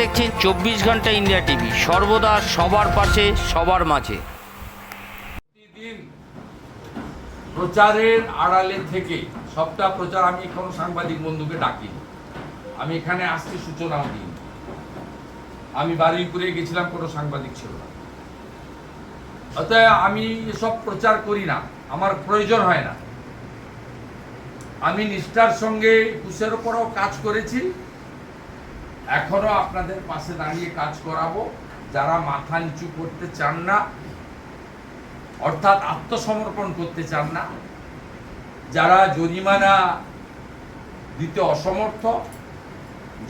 দেখছেন চব্বিশ ঘণ্টা ইন্ডিয়া টিভি। সর্বদা সবার পাশে, সবার মাঝে। প্রচারের আড়ালে থেকে সবটা প্রচার আমি কোনো সাংবাদিক বন্ধুকে ডাকি। আমি এখানে আসতে সূচনাও দিই আমি বারুইপুরে গেছিলাম, কোনো সাংবাদিক ছিল না। অতএব আমি এসব প্রচার করি না, আমার প্রয়োজন হয় না। আমি নিষ্ঠার সঙ্গে কুশের উপরও কাজ করেছি। এখনও আপনাদের পাশে দাঁড়িয়ে কাজ করাবো। যারা মাথা নিচু করতে চান না, অর্থাৎ আত্মসমর্পণ করতে চান না, যারা জরিমানা দিতে অসমর্থ,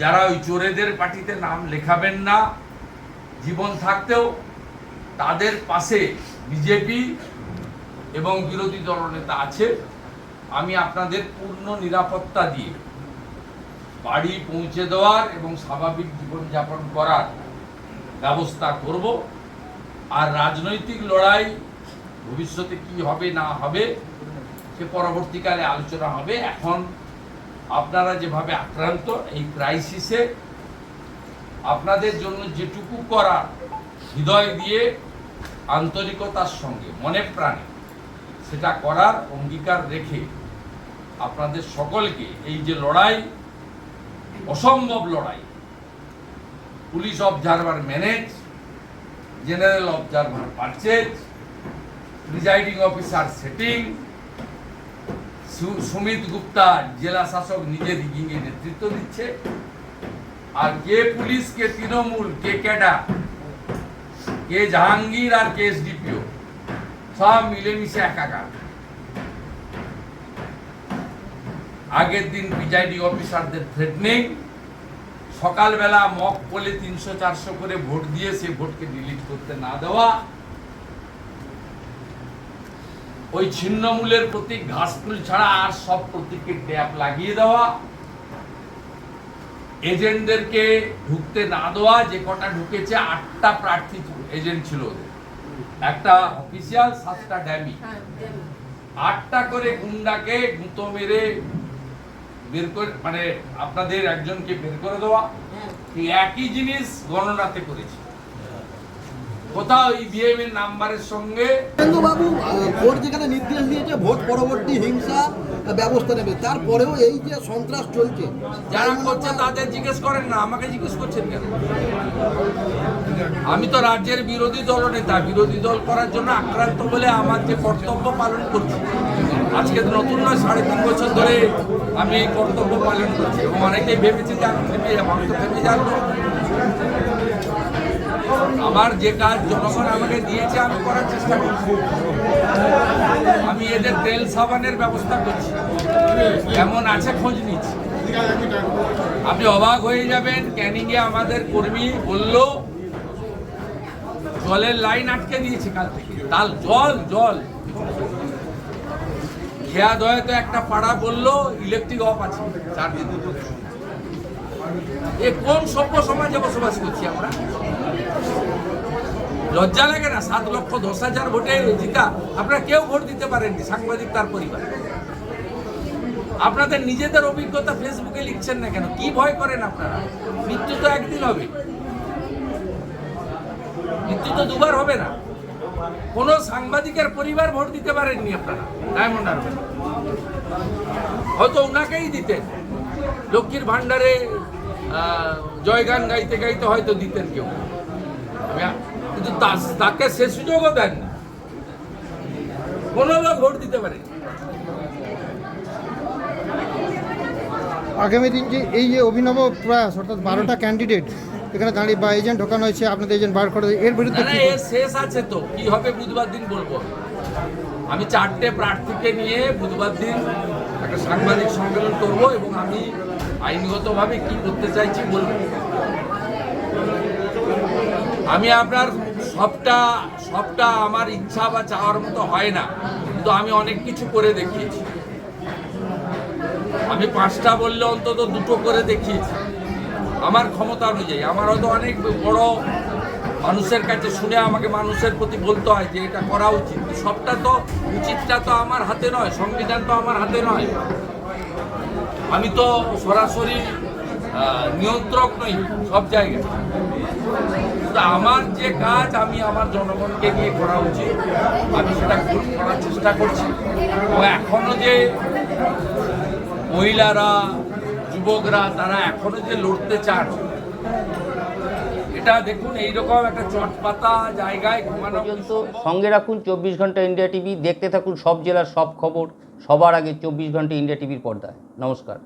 যারা ওই চোরেদের পার্টিতে নাম লেখাবেন না, জীবন থাকতেও তাদের পাশে বিজেপি এবং বিরোধী দলনেতা আছে। আমি আপনাদের পূর্ণ নিরাপত্তা দিয়ে বাড়ি পৌঁছে দেওয়ার এবং স্বাভাবিক জীবনযাপন করার ব্যবস্থা করব। আর রাজনৈতিক লড়াই ভবিষ্যতে কি হবে না হবে, সে পরবর্তীকালে আলোচনা হবে। এখন আপনারা যেভাবে আক্রান্ত, এই ক্রাইসিসে আপনাদের জন্য যেটুকু করা হৃদয় দিয়ে আন্তরিকতার সঙ্গে, মনে প্রাণে সেটা করার অঙ্গীকার রেখে আপনাদের সকলকে এই যে লড়াই অসম্ভব লড়াই। Police observer manage, general observer purchase, presiding officer setting Sumit Gupta জেলা শাসক নিজে দিকে নেতৃত্ব দিচ্ছে, আর কে পুলিশ, কে তৃণমূল, কে ক্যাডা, কে জাহাঙ্গীর আর কে এসডিপিও সব মিলেমিশে একাকার। আগের দিন প্রিজাইডিং অফিসারদের থ্রেটনিং সকালবেলা মক বলে তিনশো চারশো করে ভোট দিয়ে সে ভোটকে ডিলিট করতে না দেওয়া ওই ছিন্নমূলের প্রতীক ঘাসফুল ছাড়া আর সব প্রতীককে ট্যাপ লাগিয়ে দেওয়া এজেন্টদেরকে ঢুকতে না দেওয়া যে কটা ঢুকেছে আটটা প্রার্থী এজেন্ট ছিল ওদের। একটা অফিসিয়াল সাতটা ড্যামি আটটা করে গুন্ডাকে গুঁতো মেরে বের করে মানে আপনাদের একজনকে বের করে দেওয়া একই জিনিস গণনাতে করেছে। কোথাও ইভিএম এর নাম্বারের সঙ্গে বাবু ভোট যেখানে নির্দেশ দিয়েছে ভোট পরবর্তী হিংসা ব্যবস্থা নেবে। তারপরেও এই যে সন্ত্রাস চলছে যারা করছে তাদের জিজ্ঞেস করেন না আমাকে জিজ্ঞেস করছেন কেন? আমি তো রাজ্যের বিরোধী দল নেতা বিরোধী দল করার জন্য আক্রান্ত বলে আমার যে কর্তব্য পালন করছি। আজকে নতুন নয়, সাড়ে তিন বছর ধরে আমি এই কর্তব্য পালন করছি এবং অনেকেই ভেবেছে যে আমি থেমে যাব, আমি তো যাব। আমার যে কাজ জনগণ আমাকে দিয়েছে, আমি করার চেষ্টা করছি। আমি এদের তেল সাবানের ব্যবস্থা করছি। কেমন আছে, খোঁজ নিচ্ছি। আপনি অবাক হয়ে যাবেন, ক্যানিংয়ে আমাদের কর্মী বলল, জলের লাইন আটকে দিয়েছে কাল থেকে। তাল, জল জল। খেয়া দয়ে তো একটা পাড়া বলল ইলেকট্রিক অফ আছে। চার দিন ধরে। এ কোন সভ্য সমাজে বসবাস করছি আমরা? লজ্জা লাগে না? সাত লক্ষ দশ হাজার ভোটে জিতা। আপনারা কেউ ভোট দিতে পারেননি, সাংবাদিক তার পরিবার। আপনাদের নিজেদের অভিজ্ঞতা ফেসবুকে লিখছেন না কেন? কি ভয় করেন আপনারা? মৃত্যু তো একদিন হবে। মৃত্যু তো দুবার হবে না। কোন সাংবাদিকের পরিবার ভোট দিতে পারেননি আপনারা ডায়মন্ড হারবার হয়তো ওনাকেই দিতেন। লক্ষ্মীর ভান্ডারে আহ, জয়গান গাইতে গাইতে হয়তো দিতেন কেউ। কিন্তু তাকে সে সুযোগও দেন কোনো লোক ভোট দিতে পারে। আগামী দিন যে এই যে অভিনব প্রয়াস অর্থাৎ বারোটা ক্যান্ডিডেট এখানে দাঁড়িয়ে বা এজেন্ট ঢোকানো হয়েছে আপনাদের এজেন্ট বার করে এর বিরুদ্ধে শেষ আছে তো কি হবে বুধবার দিন বলব? আমি চারটে প্রার্থীকে নিয়ে বুধবার দিন একটা সাংবাদিক সম্মেলন করব এবং আমি আইনগতভাবে কি করতে চাইছি বলব। আমি আপনার সবটা সবটা আমার ইচ্ছা বা চাওয়ার মতো হয় না কিন্তু আমি অনেক কিছু করে দেখিয়েছি। আমি পাঁচটা বললে অন্তত দুটো করে দেখিয়েছি। আমার ক্ষমতা অনুযায়ী। আমার হয়তো অনেক বড় মানুষের কাছে শুনে আমাকে মানুষের প্রতি বলতে হয় যে এটা করা উচিত। সবটা তো উচিতটা তো আমার হাতে নয়, সংবিধান তো আমার হাতে নয়। আমি তো সরাসরি নিয়ন্ত্রক নই সব জায়গায়। আমার যে কাজ আমি আমার জনগণকে নিয়ে করা উচিত, আমি সেটা করার চেষ্টা করছি। ও এখনও যে মহিলারা যুবকরা তারা এখনও যে লড়তে চান এটা দেখুন এইরকম একটা চটপাতা জায়গায় ঘুমানো পর্যন্ত সঙ্গে রাখুন চব্বিশ ঘণ্টা ইন্ডিয়া টিভি দেখতে থাকুন সব জেলার সব খবর সবার আগে চব্বিশ ঘণ্টা ইন্ডিয়া টিভির পর্দায়। নমস্কার।